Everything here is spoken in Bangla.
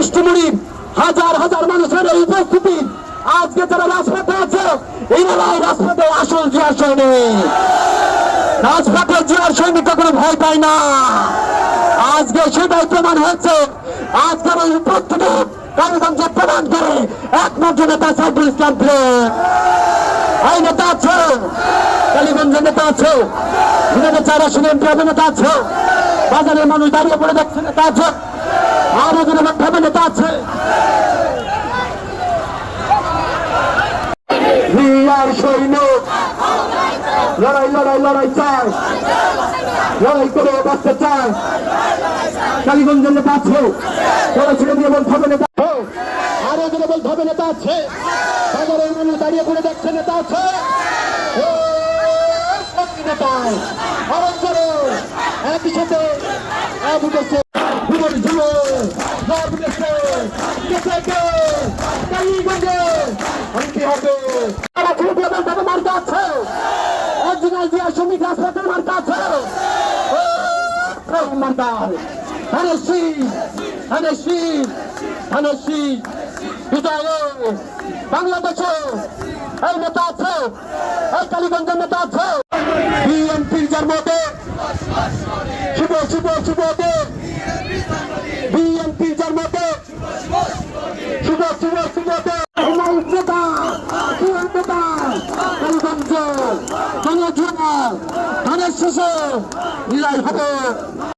বৃষ্টিমুড়ি হাজার হাজার মানুষের এই উপস্থিতি। আজকে যারা রাজপথে আছে এনারাই রাজপথে আসল জিয়ার সৈনিক। রাজপথে জিয়ার সৈনিক কোনো ভয় পায় না। আজকে সেটাই প্রমাণ হয়েছে। আজকের এই উপস্থিতি, কালীগঞ্জে প্রমাণ করে একমাত্র নেতা সাইফুল ইসলাম এই নেতা আছে, কালীগঞ্জের নেতা আছে বিনোদন চারা শুনেন নেতা আছে। বাজারের মানুষ দাঁড়িয়ে পড়ে দেখছে, নেতা আছে। যদি ভাবে নেতা আছে। বিয়ার লড়াই লড়াই লড়াই চায়। লড়াই করে বাঁচতে চায়। কালীগঞ্জের নেতা আছে। তোরা ছেড়ে দিয়ে বলতে হবে নেতা। আরও যদি বলতে হবে নেতা আছে। সাধারণ মানুষ দাঁড়িয়ে পড়ে দেখছে নেতা আছে। নেতা। আরও করো একই সাথে। সব উঠেছে কেসে কে কালীগঞ্জে অন্তি হবে তারা দিয়ে বলতে হবে মার্কা আছে অরিজিনাল জিয়া শ্রমিক হাসপাতাল মার্কা আছে ও, প্রভু মার্কা ধানেশী ধানেশী ধানেশী বিজয় বাংলাদেশে এই নেতা আছে এই কালীগঞ্জের নেতা こんにちは。こ试试，你来。こ的。